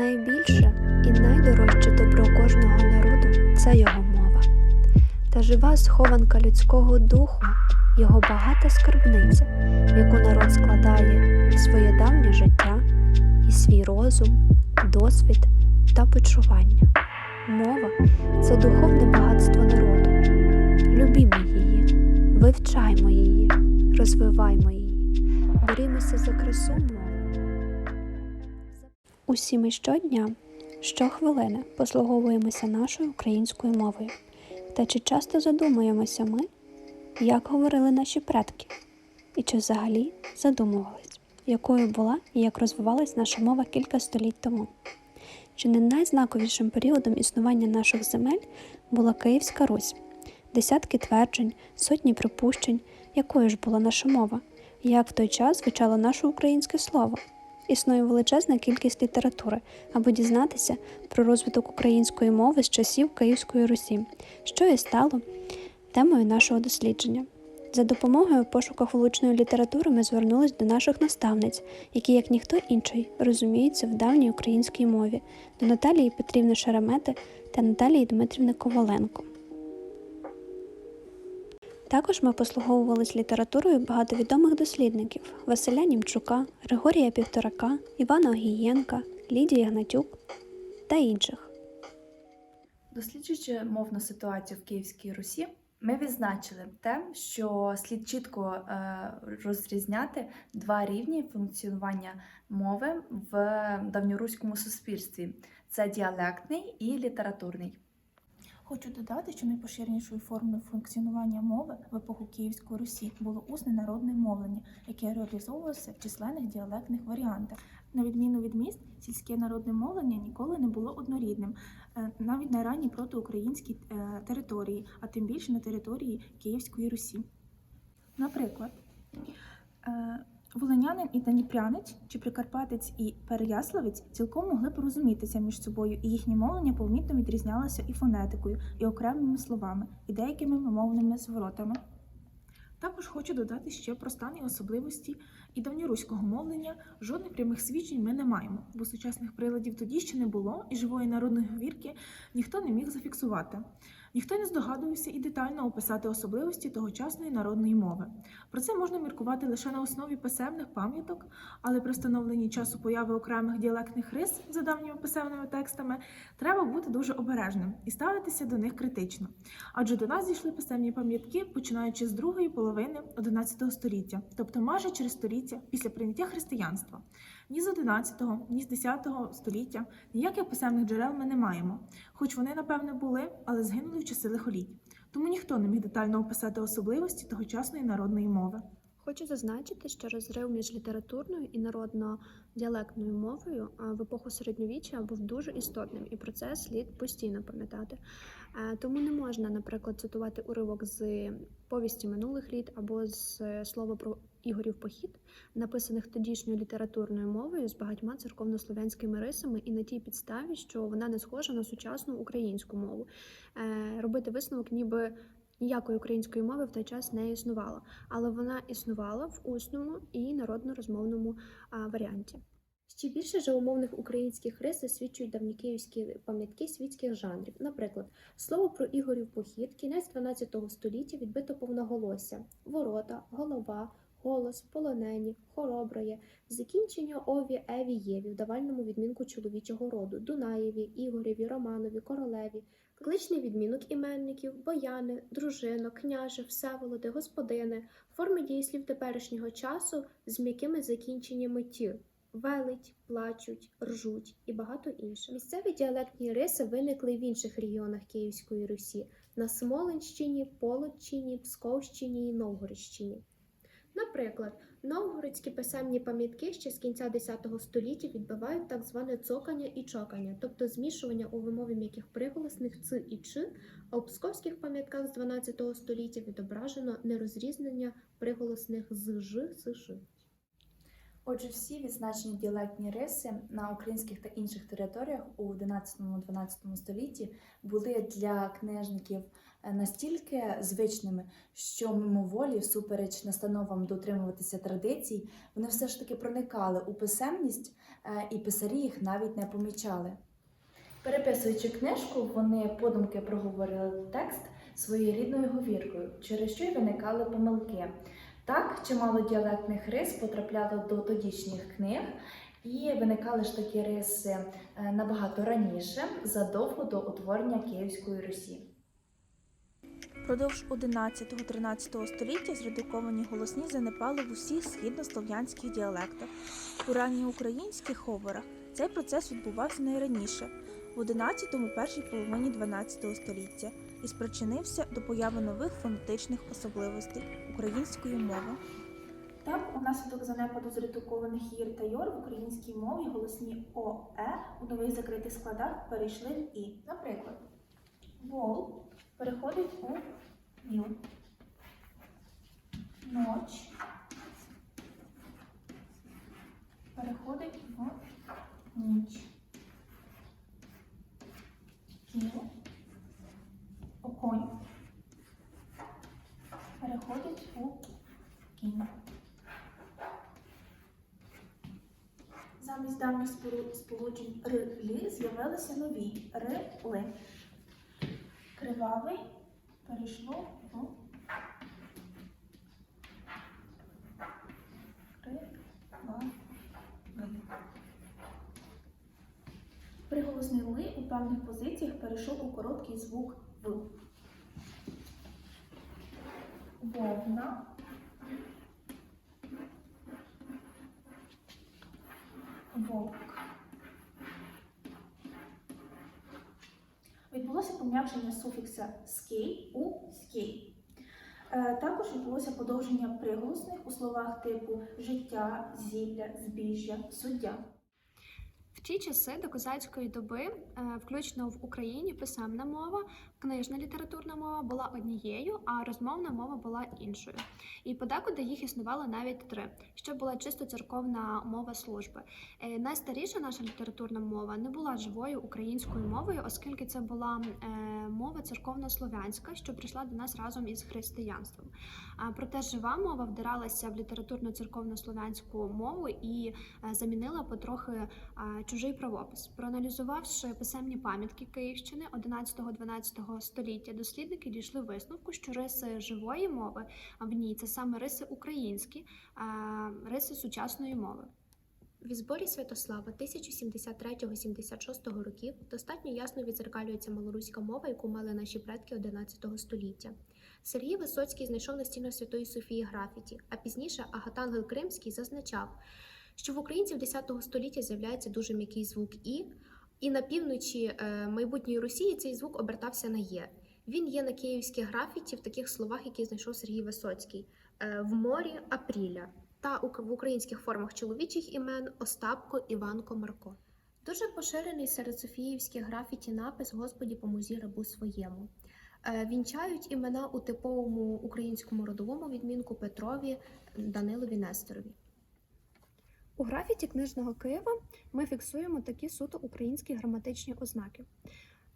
Найбільше і найдорожче добро кожного народу це його мова. Та жива схованка людського духу, його багата скарбниця, в яку народ складає своє давнє життя і свій розум, досвід та почування. Мова це духовне багатство народу. Любімо її, вивчаймо її, розвиваймо її, борімося за красу мови. Усі ми щодня, щохвилини послуговуємося нашою українською мовою. Та чи часто задумуємося ми, як говорили наші предки? І чи взагалі задумувались, якою була і як розвивалась наша мова кілька століть тому? Чи не найзнаковішим періодом існування наших земель була Київська Русь? Десятки тверджень, сотні припущень, якою ж була наша мова, як в той час звучало наше українське слово? Існує величезна кількість літератури, аби дізнатися про розвиток української мови з часів Київської Русі, що і стало темою нашого дослідження. За допомогою пошуках влучної літератури ми звернулись до наших наставниць, які, як ніхто інший, розуміються в давній українській мові, до Наталії Петрівни Шеремети та Наталії Дмитрівни Коваленко. Також ми послуговувались літературою багатовідомих дослідників Василя Німчука, Григорія Півторака, Івана Огієнка, Лідії Гнатюк та інших. Досліджуючи мовну ситуацію в Київській Русі, ми відзначили те, що слід чітко е, розрізняти два рівні функціонування мови в давньоруському суспільстві: це діалектний і літературний. Хочу додати, що найпоширенішою формою функціонування мови в епоху Київської Русі було усне народне мовлення, яке реалізовувалося в численних діалектних варіантах. На відміну від міст, сільське народне мовлення ніколи не було однорідним, е, навіть на ранній протиукраїнській е, території, а тим більше на території Київської Русі. Наприклад, е, Волинянин і Даніпрянець, чи Прикарпатець і Переяславець цілком могли порозумітися між собою, і їхнє мовлення помітно відрізнялося і фонетикою, і окремими словами, і деякими мовними зворотами. Також хочу додати ще про стан і особливості і давньоруського мовлення. Жодних прямих свідчень ми не маємо, бо сучасних приладів тоді ще не було, і живої народної говірки ніхто не міг зафіксувати. Ніхто не здогадувався і детально описати особливості тогочасної народної мови. Про це можна міркувати лише на основі писемних пам'яток, але при встановленні часу появи окремих діалектних рис за давніми писемними текстами треба бути дуже обережним і ставитися до них критично. Адже до нас дійшли писемні пам'ятки, починаючи з другої половини XI століття, тобто майже через століття після прийняття християнства. Ні з 11, ні з 10 століття ніяких писемних джерел ми не маємо, хоч вони, напевне, були, але згинули в часи лихоліть. Тому ніхто не міг детально описати особливості тогочасної народної мови. Хочу зазначити, що розрив між літературною і народно-діалектною мовою в епоху середньовіччя був дуже істотним, і про це слід постійно пам'ятати. Е, Тому не можна, наприклад, цитувати уривок з повісті минулих літ або з е, слова про Ігорів похід, написаних тодішньою літературною мовою з багатьма церковнослов'янськими рисами, і на тій підставі, що вона не схожа на сучасну українську мову. Е, Робити висновок, ніби ніякої української мови в той час не існувало, але вона існувала в усному і народно-розмовному варіанті. Ще більше же умовних українських рис засвідчують давнікиївські пам'ятки світських жанрів. Наприклад, слово про Ігорів похід, кінець 12 століття відбито повноголосся, ворота, голова, голос, полонені, хороброє, закінчення ові, еві, єві в давальному відмінку чоловічого роду, Дунаєві, Ігореві, Романові, Королеві, кличний відмінок іменників, бояни, дружино, княже, всеволоди, господини, форми дієслів теперішнього часу з м'якими закінченнями ті. Велить, плачуть, ржуть і багато інших. Місцеві діалектні риси виникли в інших регіонах Київської Русі на Смоленщині, Полоччині, Псковщині і Новгородщині. Наприклад, новгородські писемні пам'ятки ще з кінця X століття відбивають так зване цокання і чокання, тобто змішування у вимові м'яких приголосних ц і ч, а у псковських пам'ятках з 12 століття відображено нерозрізнення приголосних з ж з ж. Отже, всі відзначені діалектні риси на українських та інших територіях у 11-12 столітті були для книжників настільки звичними, що мимоволі, всупереч настановам дотримуватися традицій, вони все ж таки проникали у писемність, е, і писарі їх навіть не помічали. Переписуючи книжку, вони подумки проговорили текст своєю рідною говіркою, через що й виникали помилки. Так, чимало діалектних рис потрапляло до тодішніх книг, і виникали ж такі риси е, набагато раніше, задовго до утворення Київської Русі. Продовж 11-13 століття зредуковані голосні занепали в усіх східнослов'янських діалектах. У ранньоукраїнських говорах цей процес відбувався найраніше, в 11-му першій половині 12 століття, і спричинився до появи нових фонетичних особливостей української мови. Так, унаслідок занепаду зредукованих ір та йор в українській мові голосні О, Е у нових закритих складах перейшли в І. Наприклад, вол переходить у віл. Ноч переходить в ніч. Кіл. Оконь переходить у кінь. Замість давніх сполучень р лі з'явилися нові р ли. Кривавий перейшло в кривавий. Приголосний ли у певних позиціях перейшов у короткий звук в. Вовна. Вовк. Відбулося пом'якшення суфікса скей у скей. Також відбулося подовження приголосних у словах типу життя, зілля, збіжжя, суддя. В ті часи до козацької доби, е, включно в Україні, писемна мова, книжна літературна мова була однією, а розмовна мова була іншою. І подекуди їх існувало навіть три, що була чисто церковна мова служби. Е, Найстаріша наша літературна мова не була живою українською мовою, оскільки це була е, мова церковно-слов'янська, що прийшла до нас разом із християнством. Проте жива мова вдиралася в літературно-церковно-слов'янську мову і замінила потрохи чужий правопис. Проаналізувавши писемні пам'ятки Київщини 11-12 століття, дослідники дійшли висновку, що риси живої мови в ній це саме риси українські, риси сучасної мови. В зборі Святослава 1073-76 років достатньо ясно відзеркалюється малоруська мова, яку мали наші предки 11 століття. Сергій Висоцький знайшов на стінах Святої Софії графіті, а пізніше Агатангел Кримський зазначав, що в українців 10 століття з'являється дуже м'який звук І, і на півночі е, майбутньої Росії цей звук обертався на Є. Він є на київській графіті в таких словах, які знайшов Сергій Висоцький: Е, в морі Апріля та в українських формах чоловічих імен Остапко, Іванко, Марко. Дуже поширений серед софіївських графіті напис Господі поможі рабу своєму. Е, Вінчають імена у типовому українському родовому відмінку Петрові, Данилові Несторові. У графіті книжного Києва ми фіксуємо такі суто українські граматичні ознаки.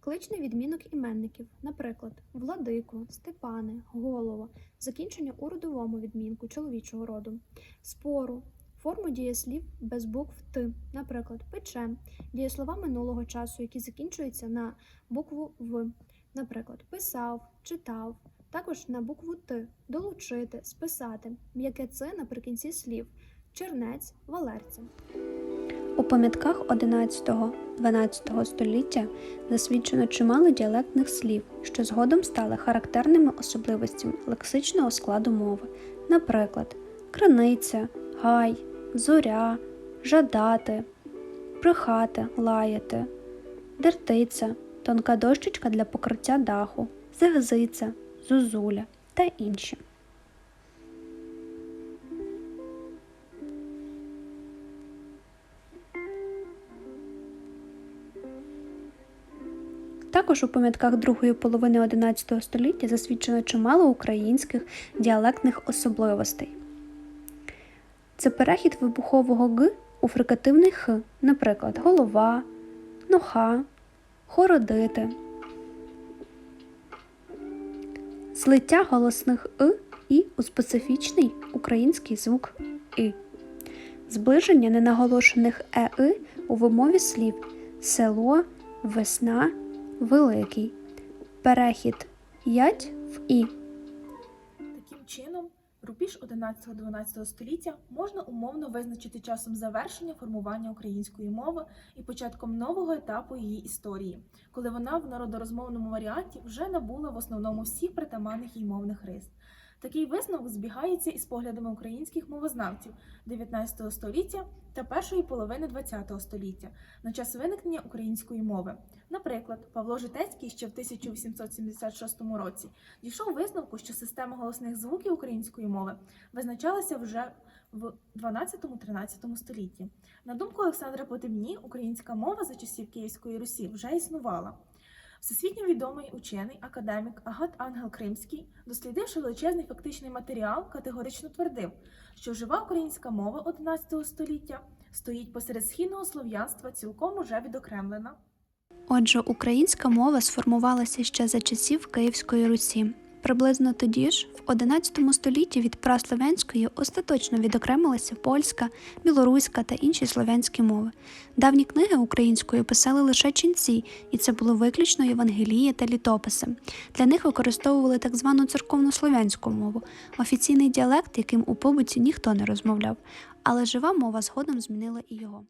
Кличний відмінок іменників, наприклад, Владико, Степане, Голова, закінчення у родовому відмінку чоловічого роду, спору, форму дієслів без букв Т, наприклад, пече, дієслова минулого часу, які закінчуються на букву В, наприклад, писав, читав, також на букву Т, долучити, списати, м'яке це наприкінці слів, чернець, валерця. У пам'ятках 11-12 століття засвідчено чимало діалектних слів, що згодом стали характерними особливостями лексичного складу мови, наприклад, краниця, гай, зоря, жадати, прихати, лаяти, дертиця, тонка дощечка для покриття даху, зигзиця, зозуля та інші. Також у пам'ятках другої половини XI століття засвідчено чимало українських діалектних особливостей. Це перехід вибухового г у фрикативний х, наприклад, голова, ноха, хородити. злиття голосних и і у специфічний український звук и, зближення ненаголошених е-и у вимові слів село, весна, великий, перехід ять в і. Таким чином, рубіж 11-12 століття можна умовно визначити часом завершення формування української мови і початком нового етапу її історії, коли вона в народорозмовному варіанті вже набула в основному всіх притаманних їй мовних рис. Такий висновок збігається із поглядами українських мовознавців 19 століття та першої половини 20 століття на час виникнення української мови. Наприклад, Павло Житецький ще в 1876 році дійшов висновку, що система голосних звуків української мови визначалася вже в 12-13 столітті. На думку Олександра Потемні, українська мова за часів Київської Русі вже існувала. Всесвітньо відомий учений академік Агат Ангел Кримський, дослідивши величезний фактичний матеріал, категорично твердив, що жива українська мова 11 століття стоїть посеред східного слов'янства, цілком уже відокремлена. Отже, українська мова сформувалася ще за часів Київської Русі. Приблизно тоді ж, в XI столітті від праслов'янської остаточно відокремилася польська, білоруська та інші слов'янські мови. Давні книги українською писали лише ченці, і це було виключно Євангеліє та літописи. Для них використовували так звану церковнослов'янську мову, офіційний діалект, яким у побуті ніхто не розмовляв, але жива мова згодом змінила і його.